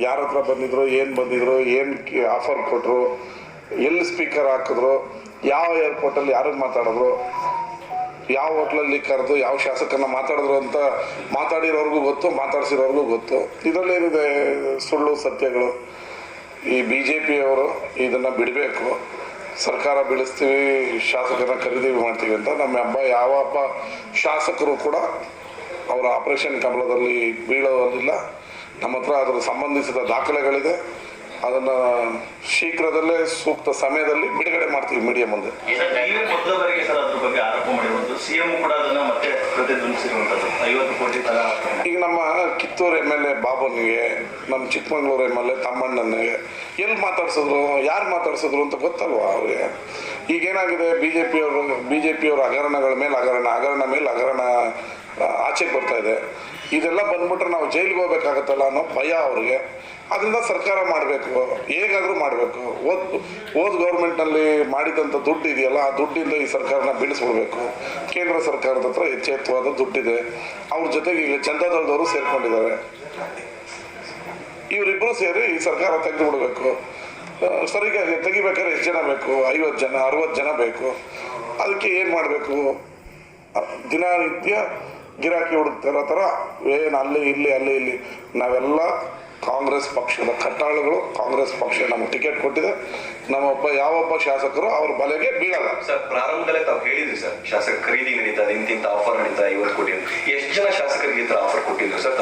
ಯಾರ ಹತ್ರ ಬಂದಿದ್ರು, ಏನು ಬಂದಿದ್ರು, ಏನು ಆಫರ್ ಕೊಟ್ಟರು ಎಲ್ಲಿ ಸ್ಪೀಕರ್ ಹಾಕಿದ್ರು, ಯಾವ ಏರ್ಪೋರ್ಟಲ್ಲಿ ಯಾರಿಗೆ ಮಾತಾಡಿದ್ರು, ಯಾವ ಹೋಟ್ಲಲ್ಲಿ ಕರೆದು, ಯಾವ ಶಾಸಕನ ಮಾತಾಡಿದ್ರು ಅಂತ ಮಾತಾಡಿರೋರ್ಗೂ ಗೊತ್ತು, ಮಾತಾಡ್ಸಿರೋರ್ಗೂ ಗೊತ್ತು. ಇದರಲ್ಲೇನಿದೆ ಸುಳ್ಳು, ಸತ್ಯಗಳು. ಈ ಬಿ ಜೆ ಪಿಯವರು ಇದನ್ನು ಬಿಡಬೇಕು. ಸರ್ಕಾರ ಬೆಳೆಸ್ತೀವಿ, ಶಾಸಕರನ್ನ ಖರೀದಿ ಮಾಡ್ತೀವಿ ಅಂತ. ನಮ್ಮ ಹಬ್ಬ, ಯಾವ ಹಬ್ಬ ಶಾಸಕರು ಕೂಡ ಅವರ ಆಪರೇಷನ್ ಕಮಲದಲ್ಲಿ ಬೀಳೋದಿಲ್ಲ. ನಮ್ಮ ಹತ್ರ ಅದರ ಸಂಬಂಧಿಸಿದ ದಾಖಲೆಗಳಿದೆ. ಅದನ್ನು ಶೀಘ್ರದಲ್ಲೇ ಸೂಕ್ತ ಸಮಯದಲ್ಲಿ ಬಿಡುಗಡೆ ಮಾಡ್ತೀವಿ ಮೀಡಿಯಾ ಮುಂದೆ. ಈಗ ನಮ್ಮ ಕಿತ್ತೂರು ಎಂ ಎಲ್ ಎ ಬಾಬನಿಗೆ ನಮ್ಮ ಚಿಕ್ಕಮಂಗ್ಳೂರು ಎಂ ಎಲ್ ಎ ತಮ್ಮಣ್ಣನಿಗೆ ಎಲ್ಲಿ ಮಾತಾಡ್ಸಿದ್ರು ಯಾರು ಮಾತಾಡ್ಸಿದ್ರು ಅಂತ ಗೊತ್ತಲ್ವಾ ಅವ್ರಿಗೆ? ಈಗೇನಾಗಿದೆ ಬಿ ಜೆ ಪಿಯವರು ಬಿ ಜೆ ಪಿಯವರು ಹಗರಣಗಳ ಮೇಲೆ ಹಗರಣ ಹಗರಣ ಮೇಲೆ ಹಗರಣ ಆ, ಆಚೆ ಬರ್ತಾ ಇದೆ. ಇದೆಲ್ಲ ಬಂದ್ಬಿಟ್ರೆ ನಾವು ಜೈಲಿಗೆ ಹೋಗ್ಬೇಕಾಗತ್ತಲ್ಲ ಅನ್ನೋ ಭಯ ಅವ್ರಿಗೆ. ಅದರಿಂದ ಸರ್ಕಾರ ಮಾಡಬೇಕು. ಹೇಗಾದರೂ ಮಾಡಬೇಕು. ಓದ್ ಓದ್ ಗೌರ್ಮೆಂಟ್ನಲ್ಲಿ ಮಾಡಿದಂಥ ದುಡ್ಡು ಇದೆಯಲ್ಲ ಆ ದುಡ್ಡಿಂದ ಈ ಸರ್ಕಾರನ ಬೀಳಿಸ್ಬಿಡ್ಬೇಕು. ಕೇಂದ್ರ ಸರ್ಕಾರದ ಹತ್ರ ಎಚ್ಚೆತ್ತುವಾದ ದುಡ್ಡಿದೆ. ಅವ್ರ ಜೊತೆಗೆ ಈಗ ಚಂದಾದಳದವರು ಸೇರ್ಕೊಂಡಿದ್ದಾರೆ. ಇವರಿಬ್ಬರು ಸೇರಿ ಈ ಸರ್ಕಾರ ತೆಗೆದು ಬಿಡಬೇಕು ಸರಿಗಾಗಿ ತೆಗಿಬೇಕಾದ್ರೆ ಎಷ್ಟು ಜನ ಬೇಕು? ಐವತ್ತು ಜನ ಅರವತ್ತು ಜನ ಬೇಕು. ಅದಕ್ಕೆ ಏನು ಮಾಡಬೇಕು? ದಿನನಿತ್ಯ ಗಿರಾಕಿ ಹುಡುಕ್ತಿರೋ ಥರ ಏನು ಅಲ್ಲಿ ಇಲ್ಲಿ ಅಲ್ಲಿ ಇಲ್ಲಿ. ನಾವೆಲ್ಲ ಕಾಂಗ್ರೆಸ್ ಪಕ್ಷದ ಕಟ್ಟಾಳುಗಳು ಕಾಂಗ್ರೆಸ್ ಪಕ್ಷ ನಮ್ಗೆ ಟಿಕೆಟ್ ಕೊಟ್ಟಿದೆ. ನಮ್ಮೊಬ್ಬ ಯಾವೊಬ್ಬ ಶಾಸಕರು ಅವ್ರ ಬಲೆಗೆ ಬೀಳಲ್ಲ. ಸರ್ ಪ್ರಾರಂಭದಲ್ಲೇ ತಾವು ಹೇಳಿದ್ರಿ ಸರ್ ಶಾಸಕ ಖರೀದಿ ನಡೀತಾ ಇಂತಿಂತ ಆಫರ್ ನಡೀತಾ ಐವತ್ತು ಕೋಟಿ ಎಷ್ಟು ಜನ ಶಾಸಕರಿಗೆ ಈ ಥರ ಆಫರ್ ಕೊಟ್ಟಿದ್ರು ಸರ್?